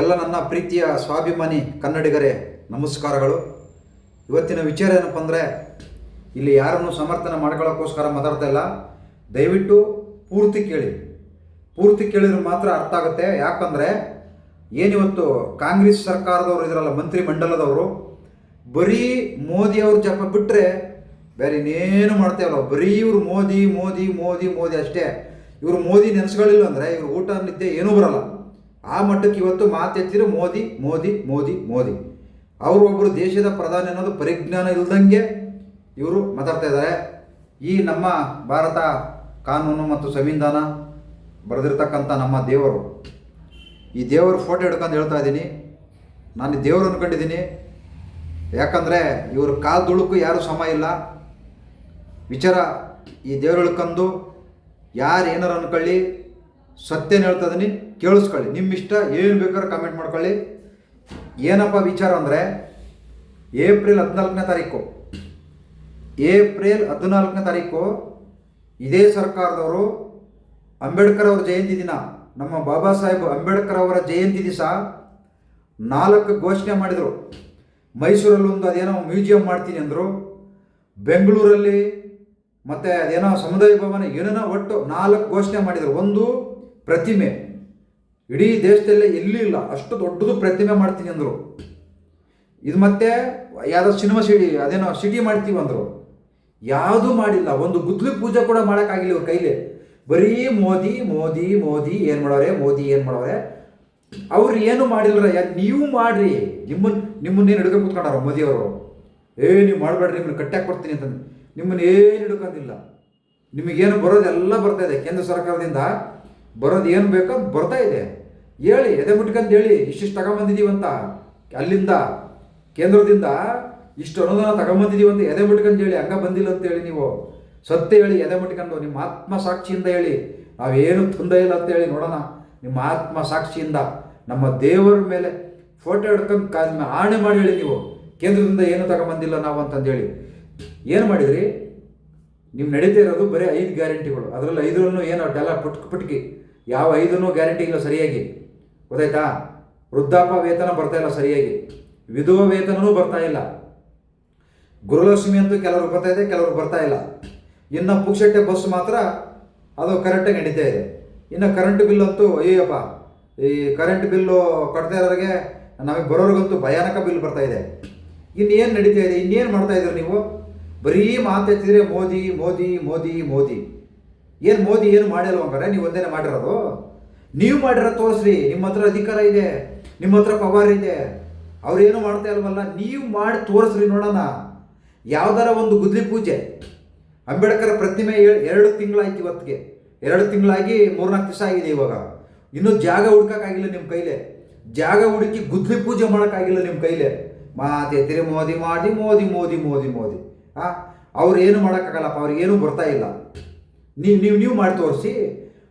ಎಲ್ಲ ನನ್ನ ಪ್ರೀತಿಯ ಸ್ವಾಭಿಮಾನಿ ಕನ್ನಡಿಗರೇ, ನಮಸ್ಕಾರಗಳು. ಇವತ್ತಿನ ವಿಚಾರ ಏನಪ್ಪ ಅಂದರೆ, ಇಲ್ಲಿ ಯಾರನ್ನು ಸಮರ್ಥನೆ ಮಾಡ್ಕೊಳ್ಳೋಕ್ಕೋಸ್ಕರ ಮಾತಾಡ್ತಾ ಇಲ್ಲ. ದಯವಿಟ್ಟು ಪೂರ್ತಿ ಕೇಳಿ. ಪೂರ್ತಿ ಕೇಳಿದ್ರೆ ಮಾತ್ರ ಅರ್ಥ ಆಗುತ್ತೆ. ಯಾಕಂದರೆ, ಏನಿವತ್ತು ಕಾಂಗ್ರೆಸ್ ಸರ್ಕಾರದವರು ಇದ್ರಲ್ಲ ಮಂತ್ರಿ ಮಂಡಲದವರು ಬರೀ ಮೋದಿಯವ್ರ ಜಪ ಬಿಟ್ಟರೆ ಬೇರೆ ಇನ್ನೇನು ಮಾಡ್ತೇವಲ್ಲ ಬರೀ ಇವರು ಮೋದಿ ಮೋದಿ ಮೋದಿ ಮೋದಿ ಅಷ್ಟೇ. ಇವರು ಮೋದಿ ನೆನೆಸ್ಗಳಿಲ್ಲ ಅಂದರೆ, ಇವ್ರು ಊಟ ನಿದ್ದೆ ಏನೂ ಬರಲ್ಲ. ಆ ಮಟ್ಟಕ್ಕೆ ಇವತ್ತು ಮಾತೆತ್ತಿರೋ ಮೋದಿ ಮೋದಿ ಮೋದಿ ಮೋದಿ. ಅವರು ಒಬ್ಬರು ದೇಶದ ಪ್ರಧಾನಿ ಅನ್ನೋದು ಪರಿಜ್ಞಾನ ಇಲ್ದಂಗೆ ಇವರು ಮಾತಾಡ್ತಾ ಇದ್ದಾರೆ. ಈ ನಮ್ಮ ಭಾರತ ಕಾನೂನು ಮತ್ತು ಸಂವಿಧಾನ ಬರೆದಿರ್ತಕ್ಕಂಥ ನಮ್ಮ ದೇವರು. ಈ ದೇವರ ಫೋಟೋ ಹಿಡ್ಕೊಂಡು ಹೇಳ್ತಾ ಇದ್ದೀನಿ. ನಾನು ದೇವರು ಅಂದ್ಕೊಂಡಿದ್ದೀನಿ ಯಾಕಂದರೆ ಇವ್ರ ಕಾಲು ದುಳುಕು ಯಾರೂ ಸಮ ಇಲ್ಲ. ವಿಚಾರ ಈ ದೇವರು ಹಿಡ್ಕೊಂಡು ಯಾರು ಏನಾರು ಅನ್ಕೊಳ್ಳಿ. ಸತ್ಯನ ಹೇಳ್ತಾ ಇದೀನಿ, ಕೇಳಿಸ್ಕೊಳ್ಳಿ. ನಿಮ್ಮ ಇಷ್ಟ ಏನು ಬೇಕಾದ್ರೂ ಕಮೆಂಟ್ ಮಾಡ್ಕೊಳ್ಳಿ. ಏನಪ್ಪ ವಿಚಾರ ಅಂದರೆ, ಏಪ್ರಿಲ್ ಹದಿನಾಲ್ಕನೇ ತಾರೀಕು. ಏಪ್ರಿಲ್ ಹದಿನಾಲ್ಕನೇ ತಾರೀಕು, ಇದೇ ಸರ್ಕಾರದವರು ಅಂಬೇಡ್ಕರ್ ಅವರ ಜಯಂತಿ ದಿನ. ನಮ್ಮ ಬಾಬಾ ಸಾಹೇಬ್ ಅಂಬೇಡ್ಕರ್ ಅವರ ಜಯಂತಿ ದಿವಸ ನಾಲ್ಕು ಘೋಷಣೆ ಮಾಡಿದರು. ಮೈಸೂರಲ್ಲಿ ಒಂದು ಅದೇನೋ ಮ್ಯೂಸಿಯಂ ಮಾಡ್ತೀನಿ ಅಂದರು. ಬೆಂಗಳೂರಲ್ಲಿ ಮತ್ತು ಅದೇನೋ ಸಮುದಾಯ ಭವನ, ಏನೇನೋ ಒಟ್ಟು ನಾಲ್ಕು ಘೋಷಣೆ ಮಾಡಿದರು. ಒಂದು ಪ್ರತಿಮೆ. ಇಡೀ ದೇಶದಲ್ಲೇ ಎಲ್ಲೂ ಇಲ್ಲ. ಅಷ್ಟು ದೊಡ್ಡದು ಪ್ರತಿಮೆ ಮಾಡ್ತೀನಿ ಅಂದರು. ಇದು ಮತ್ತೆ ಯಾವುದೋ ಸಿನಿಮಾ ಸಿಡಿ, ಅದೇನೋ ಸಿಟಿ ಮಾಡ್ತೀವಿ ಅಂದರು. ಯಾವುದೂ ಮಾಡಿಲ್ಲ. ಒಂದು ಗುದ್ಲಿ ಪೂಜೆ ಕೂಡ ಮಾಡೋಕ್ಕಾಗಿಲ್ಲ ಇವ್ರ ಕೈಲಿ. ಬರೀ ಮೋದಿ ಮೋದಿ ಮೋದಿ, ಏನು ಮಾಡೋರೆ, ಮೋದಿ, ಏನು ಮಾಡೋರೆ. ಅವ್ರು ಏನು ಮಾಡಿಲ್ಲರ ನೀವು ಮಾಡ್ರಿ. ನಿಮ್ಮನ್ನ ನಿಮ್ಮನ್ನೇನು ಹಿಡ್ಕೊಂಡು ಕೂತ್ಕೊಂಡಾರ ಮೋದಿಯವರು ಏ, ನೀವು ಮಾಡಬೇಡ್ರಿ, ನಿಮ್ಮನ್ನ ಕಟ್ಟಾಕಿ ಕೊಡ್ತೀನಿ ಅಂತಂದು. ನಿಮ್ಮನ್ನ ಏನು ಹಿಡ್ಕೊಂಡಿಲ್ಲ. ನಿಮಗೇನು ಬರೋದೆಲ್ಲ ಬರ್ತಾ ಇದೆ. ಕೇಂದ್ರ ಸರ್ಕಾರದಿಂದ ಬರೋದು ಏನು ಬೇಕೋ ಬರ್ತಾ ಇದೆ. ಹೇಳಿ, ಎದೆ ಮುಟ್ಕಂತ ಹೇಳಿ, ಇಷ್ಟಿಷ್ಟು ಅಂತ ಅಲ್ಲಿಂದ, ಕೇಂದ್ರದಿಂದ ಇಷ್ಟು ಅನುದಾನ ತಗೊಂಬಂದಿದ್ದೀವಿ ಅಂತ ಎದೆ ಮುಟ್ಕಂತ ಹೇಳಿ, ಹಂಗ ಬಂದಿಲ್ಲ ಅಂತ ಹೇಳಿ ನೀವು. ಸತ್ಯ ಹೇಳಿ, ಎದೆ ಮುಟ್ಕೊಂಡು, ನಿಮ್ಮ ಆತ್ಮ ಸಾಕ್ಷಿಯಿಂದ ಹೇಳಿ. ನಾವೇನು ತೊಂದರೆ ಇಲ್ಲ ಅಂತ ಹೇಳಿ ನೋಡೋಣ. ನಿಮ್ಮ ಆತ್ಮ ಸಾಕ್ಷಿಯಿಂದ ನಮ್ಮ ದೇವರ ಮೇಲೆ ಫೋಟೋ ಹಿಡ್ಕೊಂಡು ಕಾ ಆಣೆ ಮಾಡಿ ಹೇಳಿ ನೀವು. ಕೇಂದ್ರದಿಂದ ಏನು ತಗೊಂಬಂದಿಲ್ಲ ನಾವು ಅಂತಂದೇಳಿ. ಏನು ಮಾಡಿದ್ರಿ? ನೀವು ನಡೀತಾ ಇರೋದು ಬರೀ ಐದು ಗ್ಯಾರಂಟಿಗಳು ಅದರಲ್ಲಿ ಐದರಲ್ಲೂ ಏನು ಅಡ್ಡೆಲ್ಲ ಪುಟ್ಕ ಪುಟ್ಕಿ ಯಾವ ಐದನ್ನೂ ಗ್ಯಾರಂಟಿ ಇಲ್ಲ ಸರಿಯಾಗಿ. ಗೊತ್ತಾಯ್ತಾ? ವೃದ್ಧಾಪ ವೇತನ ಬರ್ತಾ ಇಲ್ಲ ಸರಿಯಾಗಿ. ವಿಧುವ ವೇತನವೂ ಬರ್ತಾ ಇಲ್ಲ. ಗುರುಲಕ್ಷ್ಮಿ ಅಂತೂ ಕೆಲವರು ಬರ್ತಾ ಇದೆ ಕೆಲವರು ಬರ್ತಾ ಇಲ್ಲ. ಇನ್ನು ಪುಕ್ಷಟ್ಟೆ ಬಸ್ ಮಾತ್ರ ಅದು ಕರೆಕ್ಟಾಗಿ ನಡೀತಾ ಇದೆ. ಇನ್ನು ಕರೆಂಟ್ ಬಿಲ್ ಅಂತೂ ಅಯ್ಯಪ್ಪ ಈ ಕರೆಂಟ್ ಬಿಲ್ಲು ಕಟ್ತಾ ಇರೋರಿಗೆ, ನಮಗೆ ಬರೋರಿಗಂತೂ ಭಯಾನಕ ಬಿಲ್ ಬರ್ತಾ ಇದೆ. ಇನ್ನೇನು ನಡೀತಾ ಇದೆ? ಇನ್ನೇನು ಮಾಡ್ತಾ ಇದ್ದೀರಿ ನೀವು? ಬರೀ ಮಾತೆತ್ತಿದ್ರೆ ಮೋದಿ ಮೋದಿ ಮೋದಿ ಮೋದಿ. ಏನು ಮೋದಿ ಏನು ಮಾಡಿಲ್ವ ಹಂಗಾರೆ ನೀವು ಒಂದೇನೆ ಮಾಡಿರೋದು? ನೀವು ಮಾಡಿರೋ ತೋರಿಸ್ರಿ, ನಿಮ್ಮ ಹತ್ರ ಅಧಿಕಾರ ಇದೆ, ನಿಮ್ಮ ಹತ್ರ ಪವರ್ ಇದೆ. ಅವ್ರೇನು ಮಾಡ್ತಾ ಇಲ್ವಲ್ಲ, ನೀವು ಮಾಡಿ ತೋರಿಸ್ರಿ ನೋಡೋಣ. ಯಾವ್ದಾರ ಒಂದು ಗುದ್ಲಿ ಪೂಜೆ. ಅಂಬೇಡ್ಕರ್ ಪ್ರತಿಮೆ ಎರಡು ತಿಂಗಳಾಯ್ತು ಇವತ್ತಿಗೆ. ಎರಡು ತಿಂಗಳಾಗಿ ಮೂರ್ನಾಲ್ಕು ದಿವಸ ಆಗಿದೆ ಇವಾಗ. ಇನ್ನೂ ಜಾಗ ಹುಡ್ಕಕ್ಕಾಗಿಲ್ಲ ನಿಮ್ಮ ಕೈಲೇ. ಜಾಗ ಹುಡುಕಿ ಗುದ್ಲಿ ಪೂಜೆ ಮಾಡೋಕ್ಕಾಗಿಲ್ಲ ನಿಮ್ಮ ಕೈಲೇ. ಮಾತೆತ್ತಿರಿ ಮೋದಿ ಮಾಡಿ ಮೋದಿ ಮೋದಿ ಮೋದಿ ಮೋದಿ. ಆ, ಅವ್ರು ಏನು ಮಾಡೋಕ್ಕಾಗಲ್ಲಪ್ಪ, ಅವ್ರಿಗೆ ಏನೂ ಬರ್ತಾ ಇಲ್ಲ. ನೀವು ನೀವು ನೀವು ಮಾಡಿ ತೋರಿಸಿ.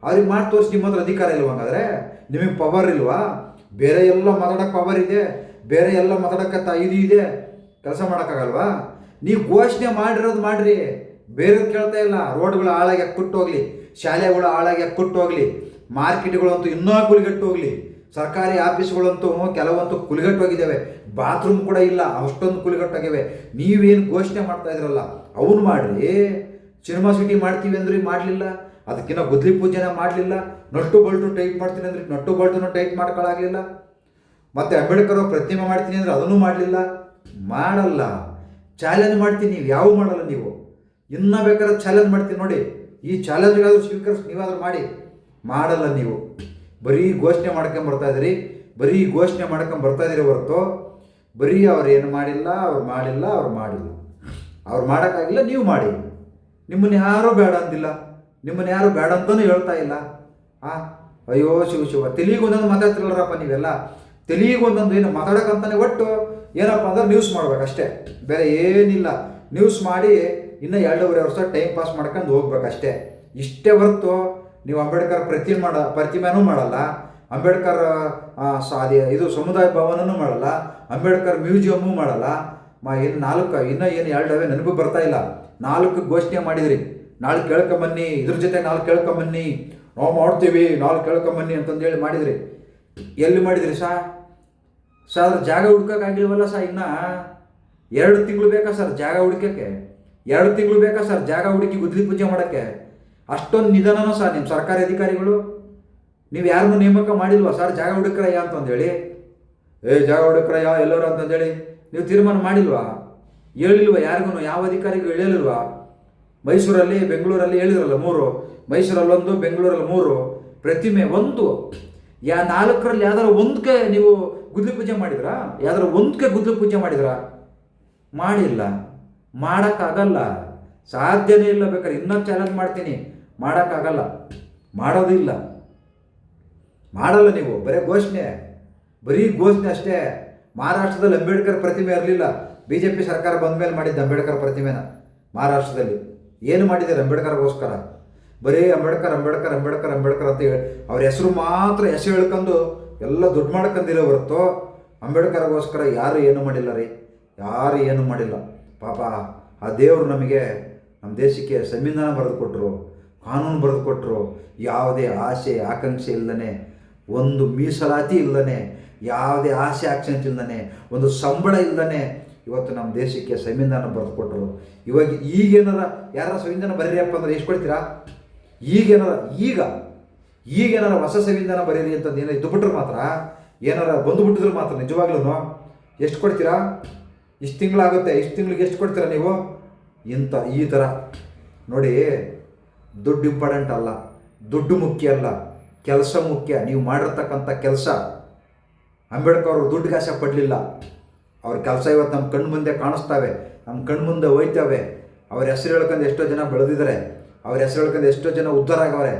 ಅವ್ರಿಗೆ ಮಾಡಿ ತೋರಿಸಿ ನಿಮ್ಮ ಹತ್ರ ಅಧಿಕಾರ ಇಲ್ವ ಹಂಗಾದ್ರೆ? ನಿಮಗೆ ಪವರ್ ಇಲ್ವಾ? ಬೇರೆ ಎಲ್ಲ ಮಾತಾಡೋಕೆ ಪವರ್ ಇದೆ. ಬೇರೆ ಎಲ್ಲ ಮಾತಾಡೋಕೆ ತ ಇದು ಇದೆ. ಕೆಲಸ ಮಾಡೋಕ್ಕಾಗಲ್ವಾ? ನೀವು ಘೋಷಣೆ ಮಾಡಿರೋದು ಮಾಡಿರಿ. ಬೇರೆ ಕೇಳ್ತಾ ಇಲ್ಲ. ರೋಡ್ಗಳು ಹಾಳಾಗಿ ಕೊಟ್ಟು ಹೋಗ್ಲಿ. ಶಾಲೆಗಳು ಹಾಳಾಗಿ ಕೊಟ್ಟು ಹೋಗ್ಲಿ. ಮಾರ್ಕೆಟ್ಗಳಂತೂ ಇನ್ನೂ ಕುಲಿಗಟ್ಟು ಹೋಗ್ಲಿ. ಸರ್ಕಾರಿ ಆಫೀಸ್ಗಳಂತೂ ಕೆಲವಂತೂ ಕುಲಿಗಟ್ಟೋಗಿದ್ದಾವೆ ಬಾತ್ರೂಮ್ ಕೂಡ ಇಲ್ಲ. ಅಷ್ಟೊಂದು ಕುಲಿಗಟ್ಟೋಗಿವೆ ನೀವೇನು ಘೋಷಣೆ ಮಾಡ್ತಾ ಇದ್ರಲ್ಲ, ಅವನು ಮಾಡ್ರಿ. ಸಿನಿಮಾ ಸಿಟಿ ಮಾಡ್ತೀವಿ ಅಂದ್ರೆ ಮಾಡಲಿಲ್ಲ. ಅದಕ್ಕಿಂತ ಗುದ್ಲಿ ಪೂಜೆನ ಮಾಡಲಿಲ್ಲ. ನಟ್ಟು ಬಲ್ಟು ಟೈಪ್ ಮಾಡ್ತೀನಿ ಅಂದ್ರೆ ನಟ್ಟು ಬಲ್ಟನ್ನು ಟೈಪ್ ಮಾಡ್ಕೊಳ್ಳಾಗಲಿಲ್ಲ ಮತ್ತೆ ಅಂಬೇಡ್ಕರ್ ಅವ್ರ ಪ್ರತಿಮೆ ಮಾಡ್ತೀನಿ ಅಂದ್ರೆ ಅದನ್ನು ಮಾಡಲಿಲ್ಲ. ಮಾಡಲ್ಲ. ಚಾಲೆಂಜ್ ಮಾಡ್ತೀನಿ ನೀವು, ಯಾವ ಮಾಡಲ್ಲ ನೀವು. ಇನ್ನ ಬೇಕಾದ್ರೆ ಚಾಲೆಂಜ್ ಮಾಡ್ತೀನಿ ನೋಡಿ. ಈ ಚಾಲೆಂಜ್ಗಾದರೂ ಸ್ವೀಕರಿಸಿ, ನೀವಾದ್ರೂ ಮಾಡಿ. ಮಾಡಲ್ಲ ನೀವು. ಬರೀ ಘೋಷಣೆ ಮಾಡ್ಕೊಂಡ್ ಬರ್ತಾ ಇದ್ರಿ ಬರೀ ಘೋಷಣೆ ಮಾಡ್ಕೊಂಡು ಬರ್ತಾ ಇದ್ದೀರಿ ಹೊರತು. ಬರೀ ಅವ್ರು ಏನು ಮಾಡಿಲ್ಲ, ಅವ್ರು ಮಾಡಿಲ್ಲ ಅವ್ರು ಮಾಡಿಲ್ಲ. ಅವ್ರು ಮಾಡೋಕ್ಕಾಗಿಲ್ಲ, ನೀವು ಮಾಡಿ. ನಿಮ್ಮನ್ನ ಯಾರೂ ಬೇಡ ಅಂದಿಲ್ಲ. ನಿಮ್ಮನ್ನು ಯಾರು ಬೇಡ ಅಂತಲೂ ಹೇಳ್ತಾ ಇಲ್ಲ. ಆ ಅಯ್ಯೋ ಶಿವ ಶಿವ ತೆಲಿಗೆ ಒಂದೊಂದು ಮಾತಾಡ್ತಿರಲ್ಲರಪ್ಪ ನೀವೆಲ್ಲ. ತೆಲಿಗೆ ಒಂದೊಂದು ಏನು ಮಾತಾಡೋಕ್ಕಂತಾನೆ ಒಟ್ಟು ಏನಪ್ಪ ಅಂದ್ರೆ ನ್ಯೂಸ್ ಮಾಡ್ಬೇಕಷ್ಟೇ. ಬೇರೆ ಏನಿಲ್ಲ. ನ್ಯೂಸ್ ಮಾಡಿ ಇನ್ನೂ ಎರಡೂವರೆ ವರ್ಷ ಟೈಮ್ ಪಾಸ್ ಮಾಡ್ಕೊಂಡು ಹೋಗ್ಬೇಕಷ್ಟೇ. ಇಷ್ಟೇ ಹೊರತು ನೀವು ಅಂಬೇಡ್ಕರ್ ಪ್ರತಿ ಮಾಡ ಪ್ರತಿಮೆನೂ ಮಾಡಲ್ಲ. ಅಂಬೇಡ್ಕರ್ ಆ, ಸ- ಇದು ಸಮುದಾಯ ಭವನನೂ ಮಾಡಲ್ಲ. ಅಂಬೇಡ್ಕರ್ ಮ್ಯೂಸಿಯಮ್ಮೂ ಮಾಡಲ್ಲ. ಮಾ, ಇನ್ನು ನಾಲ್ಕು, ಇನ್ನೂ ಏನು ಎರಡವೇ ನನಗೂ ಬರ್ತಾ ಇಲ್ಲ. ನಾಲ್ಕು ಘೋಷಣೆ ಮಾಡಿದ್ರಿ. ನಾಳೆ ಕೇಳ್ಕೊಂಬನ್ನಿ, ಇದ್ರ ಜೊತೆ ನಾಳೆ ಕೇಳ್ಕೊಂಬನ್ನಿ. ನಾವು ಮಾಡ್ತೀವಿ ನಾಲ್ಕು ಕೇಳ್ಕೊಂಬನ್ನಿ ಅಂತಂದೇಳಿ ಮಾಡಿದ್ರಿ. ಎಲ್ಲಿ ಮಾಡಿದ್ರಿ ಸಾ? ಸರ್ ಅದ್ರ ಜಾಗ ಹುಡ್ಕೋಕ್ಕಾಗಿಲ್ವಲ್ಲ ಸರ್ ಇನ್ನು? ಎರಡು ತಿಂಗಳು ಬೇಕಾ ಸರ್ ಜಾಗ ಹುಡ್ಕೋಕ್ಕೆ? ಎರಡು ತಿಂಗಳು ಬೇಕಾ ಸರ್ ಜಾಗ ಹುಡುಕಿ ಗುದ್ದಲಿ ಪೂಜೆ ಮಾಡೋಕ್ಕೆ? ಅಷ್ಟೊಂದು ನಿಧಾನನೋ ಸರ್ ನಿಮ್ಮ ಸರ್ಕಾರಿ ಅಧಿಕಾರಿಗಳು? ನೀವು ಯಾರನ್ನೂ ನೇಮಕ ಮಾಡಿಲ್ವಾ ಸರ್ ಜಾಗ ಹುಡುಕ್ರಯ್ಯ ಅಂತಂದೇಳಿ? ಏ, ಜಾಗ ಹುಡುಕ್ರಯ್ಯ ಎಲ್ಲರೂ ಅಂತಂದೇಳಿ? ನೀವು ತೀರ್ಮಾನ ಮಾಡಿಲ್ವಾ? ಹೇಳಿಲ್ವ ಯಾರಿಗೂ ಯಾವ ಅಧಿಕಾರಿಗೂ ಹೇಳಿಲ್ವಾ? ಮೈಸೂರಲ್ಲಿ, ಬೆಂಗಳೂರಲ್ಲಿ ಹೇಳಿದ್ರಲ್ಲ ಮೂರು. ಮೈಸೂರಲ್ಲಿ ಒಂದು ಬೆಂಗಳೂರಲ್ಲಿ ಮೂರು. ಪ್ರತಿಮೆ ಒಂದು. ಯಾ ನಾಲ್ಕರಲ್ಲಿ ಯಾವ್ದಾರ ಒಂದಕ್ಕೆ ನೀವು ಗುದ್ಲಿ ಪೂಜೆ ಮಾಡಿದ್ರಾ? ಯಾವ್ದಾರು ಒಂದಕ್ಕೆ ಗುದ್ಲಿ ಪೂಜೆ ಮಾಡಿದ್ರಾ? ಮಾಡಿಲ್ಲ. ಮಾಡೋಕ್ಕಾಗಲ್ಲ. ಸಾಧ್ಯನೇ ಇಲ್ಲ ಬೇಕಾದ್ರೆ ಇನ್ನೊಂದು ಚಾಲೆಂಜ್ ಮಾಡ್ತೀನಿ. ಮಾಡೋಕ್ಕಾಗಲ್ಲ. ಮಾಡೋದಿಲ್ಲ. ಮಾಡಲ್ಲ ನೀವು. ಬರೀ ಘೋಷಣೆ. ಬರೀ ಘೋಷಣೆ ಅಷ್ಟೇ. ಮಹಾರಾಷ್ಟ್ರದಲ್ಲಿ ಅಂಬೇಡ್ಕರ್ ಪ್ರತಿಮೆ ಇರಲಿಲ್ಲ. ಬಿ ಜೆ ಪಿ ಸರ್ಕಾರ ಬಂದ ಮೇಲೆ ಮಾಡಿದ್ದ ಅಂಬೇಡ್ಕರ್ ಪ್ರತಿಮೆನ ಮಹಾರಾಷ್ಟ್ರದಲ್ಲಿ. ಏನು ಮಾಡಿದ್ದಾರೆ ಅಂಬೇಡ್ಕರ್ಗೋಸ್ಕರ? ಬರೀ ಅಂಬೇಡ್ಕರ್ ಅಂಬೇಡ್ಕರ್ ಅಂಬೇಡ್ಕರ್ ಅಂಬೇಡ್ಕರ್ ಅಂತ ಹೇಳಿ ಅವ್ರ ಹೆಸರು ಮಾತ್ರ ಹೆಸರು ಹೇಳ್ಕೊಂಡು ಎಲ್ಲ ದುಡ್ಡು ಮಾಡ್ಕೊಂಡಿರೋ ಹೊರತು ಅಂಬೇಡ್ಕರ್ಗೋಸ್ಕರ ಯಾರು ಏನು ಮಾಡಿಲ್ಲ ರೀ? ಯಾರು ಏನು ಮಾಡಿಲ್ಲ? ಪಾಪ ಆ ದೇವರು ನಮಗೆ ನಮ್ಮ ದೇಶಕ್ಕೆ ಸಂವಿಧಾನ ಬರೆದು ಕೊಟ್ಟರು ಕಾನೂನು ಬರೆದು ಕೊಟ್ಟರು ಯಾವುದೇ ಆಸೆ, ಆಕಾಂಕ್ಷೆ ಇಲ್ಲದೇ ಒಂದು ಮೀಸಲಾತಿ ಇಲ್ಲದೇ ಯಾವುದೇ ಆಸೆ ಆಕ್ಷೇಪ ಇಲ್ಲದೇ ಒಂದು ಸಂಬಳ ಇಲ್ಲದೇ ಇವತ್ತು ನಮ್ಮ ದೇಶಕ್ಕೆ ಸಂವಿಧಾನ ಬರೆದು ಕೊಟ್ಟರು ಇವಾಗ ಈಗೇನಾರ ಯಾರ ಸಂವಿಧಾನ ಬರೀರಿಯಪ್ಪ ಅಂದ್ರೆ ಎಷ್ಟು ಕೊಡ್ತೀರಾ? ಈಗೇನಾರ, ಈಗ, ಈಗೇನಾರ ಹೊಸ ಸಂವಿಧಾನ ಬರೀರಿ ಅಂತಂದು ಏನೋ ಇದ್ದು ಬಿಟ್ರೆ ಮಾತ್ರ, ಏನಾರ ಬಂದುಬಿಟ್ಟಿದ್ರೆ ಮಾತ್ರ ನಿಜವಾಗ್ಲೂ ಎಷ್ಟು ಕೊಡ್ತೀರಾ? ಇಷ್ಟು ತಿಂಗಳಾಗುತ್ತೆ, ಇಷ್ಟು ತಿಂಗಳಿಗೆ ಎಷ್ಟು ಕೊಡ್ತೀರಾ ನೀವು? ಇಂಥ, ಈ ಥರ. ನೋಡಿ, ದುಡ್ಡು ಇಂಪಾರ್ಟೆಂಟ್ ಅಲ್ಲ, ದುಡ್ಡು ಮುಖ್ಯ ಅಲ್ಲ. ಕೆಲಸ ಮುಖ್ಯ, ನೀವು ಮಾಡಿರ್ತಕ್ಕಂಥ ಕೆಲಸ. ಅಂಬೇಡ್ಕರ್ ಅವರು ದುಡ್ಡು ಕಾಸ ಪಡಲಿಲ್ಲ ಅವ್ರ ಕೆಲಸ ಇವತ್ತು ನಮ್ಮ ಕಣ್ಣು ಮುಂದೆ ಕಾಣಿಸ್ತಾವೆ. ನಮ್ಮ ಕಣ್ಣು ಮುಂದೆ ಹೋಯ್ತವೆ. ಅವ್ರ ಹೆಸರು ಹೇಳ್ಕೊಂಡು ಎಷ್ಟೋ ಜನ ಬೆಳೆದಿದ್ದಾರೆ ಅವ್ರ ಹೆಸರು ಹೇಳ್ಕೊಂಡು ಎಷ್ಟೋ ಜನ ಉದ್ಧಾರ ಆಗವ್ರೆ.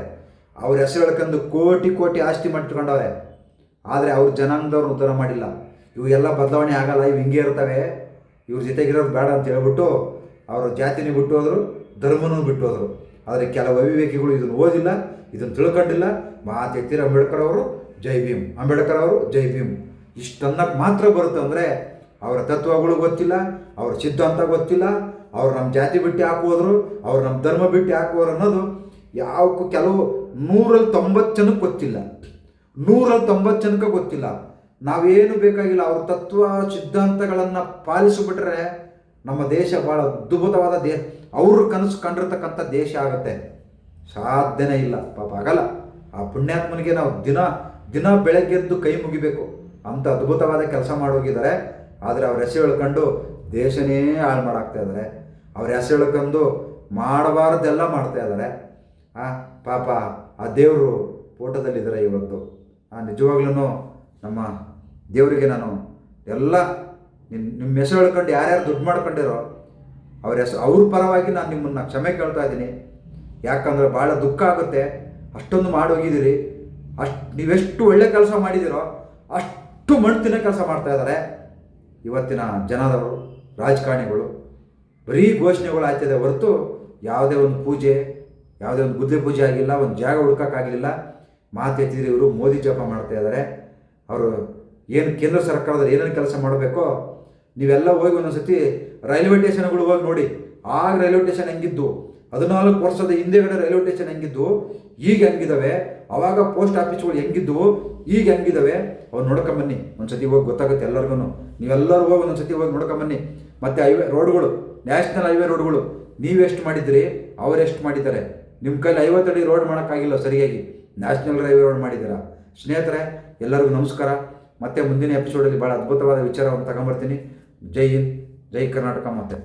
ಅವ್ರ ಹೆಸರು ಹೇಳ್ಕೊಂಡು ಕೋಟಿ ಕೋಟಿ ಆಸ್ತಿ ಮಾಡಿಟ್ಕೊಂಡವ್ರೆ. ಆದರೆ ಅವ್ರ ಜನಾಂಗದವ್ರನ್ನ ಉದ್ಧಾರ ಮಾಡಿಲ್ಲ. ಇವು ಎಲ್ಲ ಬದಲಾವಣೆ ಆಗಲ್ಲ, ಇವು ಹಿಂಗೆ ಇರ್ತವೆ. ಇವ್ರ ಜೊತೆಗಿರೋದು ಬೇಡ ಅಂತ ಹೇಳ್ಬಿಟ್ಟು ಅವರು ಜಾತಿನೂ ಬಿಟ್ಟು ಹೋದರು, ಧರ್ಮನೂ ಬಿಟ್ಟು ಹೋದರು. ಆದರೆ ಕೆಲವು ಅವಿವೇಕಿಗಳು ಇದನ್ನು ಓದಿಲ್ಲ, ಇದನ್ನು ತಿಳ್ಕೊಂಡಿಲ್ಲ. ಮಾತೆತ್ತಿರ ಅಂಬೇಡ್ಕರ್ ಅವರು, ಜೈ ಭೀಮ್. ಅಂಬೇಡ್ಕರ್ ಅವರು, ಜೈ ಭೀಮ್. ಇಷ್ಟನ್ನಕ್ಕೆ ಮಾತ್ರ ಬರುತ್ತೆ ಅಂದರೆ ಅವರ ತತ್ವಗಳು ಗೊತ್ತಿಲ್ಲ, ಅವ್ರ ಸಿದ್ಧಾಂತ ಗೊತ್ತಿಲ್ಲ, ಅವ್ರು ನಮ್ಮ ಜಾತಿ ಬಿಟ್ಟು ಹಾಕುವುದ್ರು ಅವ್ರು ನಮ್ಮ ಧರ್ಮ ಬಿಟ್ಟು ಹಾಕುವರು ಅನ್ನೋದು ಯಾವಕ್ಕೂ ಕೆಲವು ನೂರಲ್ಲಿ ತೊಂಬತ್ತು ಜನಕ್ಕೆ ಗೊತ್ತಿಲ್ಲ. ನೂರಲ್ಲಿ ತೊಂಬತ್ತು ಜನಕ್ಕೆ ಗೊತ್ತಿಲ್ಲ. ನಾವೇನು ಬೇಕಾಗಿಲ್ಲ, ಅವ್ರ ತತ್ವ, ಸಿದ್ಧಾಂತಗಳನ್ನು ಪಾಲಿಸಿಬಿಟ್ರೆ ನಮ್ಮ ದೇಶ ಭಾಳ ಅದ್ಭುತವಾದ ದೇ ಅವರು ಕನಸು ಕಂಡಿರ್ತಕ್ಕಂಥ ದೇಶ ಆಗುತ್ತೆ. ಸಾಧ್ಯನೇ ಇಲ್ಲ. ಪಾಪ ಆಗಲ್ಲ. ಆ ಪುಣ್ಯಾತ್ಮನಿಗೆ ನಾವು ದಿನ ದಿನ ಬೆಳಗ್ಗೆದ್ದು ಕೈ ಮುಗಿಬೇಕು. ಅಂಥ ಅದ್ಭುತವಾದ ಕೆಲಸ ಮಾಡೋಗಿದ್ದಾರೆ. ಆದರೆ ಅವ್ರ ಹೆಸರು ಹೇಳ್ಕೊಂಡು ದೇಶನೇ ಹಾಳು ಮಾಡಾಕ್ತಾ ಇದ್ದಾರೆ. ಅವ್ರ ಹೆಸರು ಹೇಳ್ಕೊಂಡು ಮಾಡಬಾರ್ದೆಲ್ಲ ಮಾಡ್ತಾ ಇದ್ದಾರೆ. ಆ, ಪಾಪ ಆ ದೇವರು ಫೋಟೋದಲ್ಲಿದ್ದಾರೆ ಇವತ್ತು. ಆ ನಿಜವಾಗ್ಲೂ ನಮ್ಮ ದೇವರಿಗೆ ನಾನು ಎಲ್ಲ ನಿಮ್ಮ ನಿಮ್ಮ ಹೆಸರು ಹೇಳ್ಕೊಂಡು ಯಾರ್ಯಾರು ದುಡ್ಡು ಮಾಡ್ಕೊಂಡಿರೋ, ಅವ್ರ ಹೆಸರು ಅವ್ರ ಪರವಾಗಿ ನಾನು ನಿಮ್ಮನ್ನು ಕ್ಷಮೆ ಕೇಳ್ತಾ ಇದ್ದೀನಿ. ಯಾಕಂದರೆ ಭಾಳ ದುಃಖ ಆಗುತ್ತೆ. ಅಷ್ಟೊಂದು ಮಾಡೋಗಿದ್ದೀರಿ ಅಷ್ಟು ನೀವೆಷ್ಟು ಒಳ್ಳೆ ಕೆಲಸ ಮಾಡಿದ್ದೀರೋ, ಅಷ್ಟು ಮಣ್ಣು ಕೆಲಸ ಮಾಡ್ತಾ ಇದ್ದಾರೆ. ಇವತ್ತಿನ ಜನದವರು, ರಾಜಕಾರಣಿಗಳು, ಬರೀ ಘೋಷಣೆಗಳು ಆಗ್ತಿದೆ ಹೊರತು ಯಾವುದೇ ಒಂದು ಪೂಜೆ, ಯಾವುದೇ ಒಂದು ಗುದ್ದೆ ಪೂಜೆ ಆಗಿಲ್ಲ, ಒಂದು ಜಾಗ ಹುಡ್ಕೋಕ್ಕಾಗಲಿಲ್ಲ ಮಾತು ಇವರು ಮೋದಿ ಜಪ ಮಾಡ್ತಾ ಇದ್ದಾರೆ. ಅವರು ಏನು ಕೇಂದ್ರ ಸರ್ಕಾರದಲ್ಲಿ ಏನೇನು ಕೆಲಸ ಮಾಡಬೇಕೋ, ನೀವೆಲ್ಲ ಹೋಗಿ ಒಂದೊಂದು ಸತಿ ರೈಲ್ವೆ ಸ್ಟೇಷನ್ಗಳು ಹೋಗಿ ನೋಡಿ. ಆಗ ರೈಲ್ವೆ ಸ್ಟೇಷನ್ ಹೆಂಗಿದ್ದು? ಹದಿನಾಲ್ಕು ವರ್ಷದ ಹಿಂದೆಗಡೆ ರೈಲ್ವೆ ಸ್ಟೇಷನ್ ಹೆಂಗಿದ್ದು? ಈಗ ಹೆಂಗಿದಾವೆ? ಅವಾಗ ಪೋಸ್ಟ್ ಆಫೀಸ್ಗಳು ಹೆಂಗಿದ್ದು ಈಗ ಹೆಂಗಿದಾವೆ? ಅವ್ರು ನೋಡ್ಕೊಂಬನ್ನಿ ಒಂದು ಸತಿ ಹೋಗಿ ಗೊತ್ತಾಗುತ್ತೆ ಎಲ್ಲರಿಗೂ ನೀವೆಲ್ಲರೂ ಹೋಗಿ ಒಂದೊಂದು ಸತಿ ಹೋಗಿ ನೋಡ್ಕೊಂಬನ್ನಿ ಮತ್ತು ಹೈವೇ ರೋಡ್ಗಳು, ನ್ಯಾಷನಲ್ ಹೈವೇ ರೋಡ್ಗಳು ನೀವೆಷ್ಟು ಮಾಡಿದ್ರಿ? ಎಷ್ಟು ಮಾಡಿದ್ದಾರೆ? ನಿಮ್ಮ ಕೈಲಿ ಐವತ್ತಡಿ ರೋಡ್ ಮಾಡೋಕ್ಕಾಗಿಲ್ಲ ಸರಿಯಾಗಿ. ನ್ಯಾಷನಲ್ ಹೈವೇ ರೋಡ್ ಮಾಡಿದ್ದೀರಾ? ಸ್ನೇಹಿತರೆ, ಎಲ್ಲರಿಗೂ ನಮಸ್ಕಾರ. ಮತ್ತೆ ಮುಂದಿನ ಎಪಿಸೋಡಲ್ಲಿ ಭಾಳ ಅದ್ಭುತವಾದ ವಿಚಾರವನ್ನು ತಗೊಂಬರ್ತೀನಿ ಜೈ ಹಿಂದ್ ಜೈ ಕರ್ನಾಟಕ ಮತ್ತೆ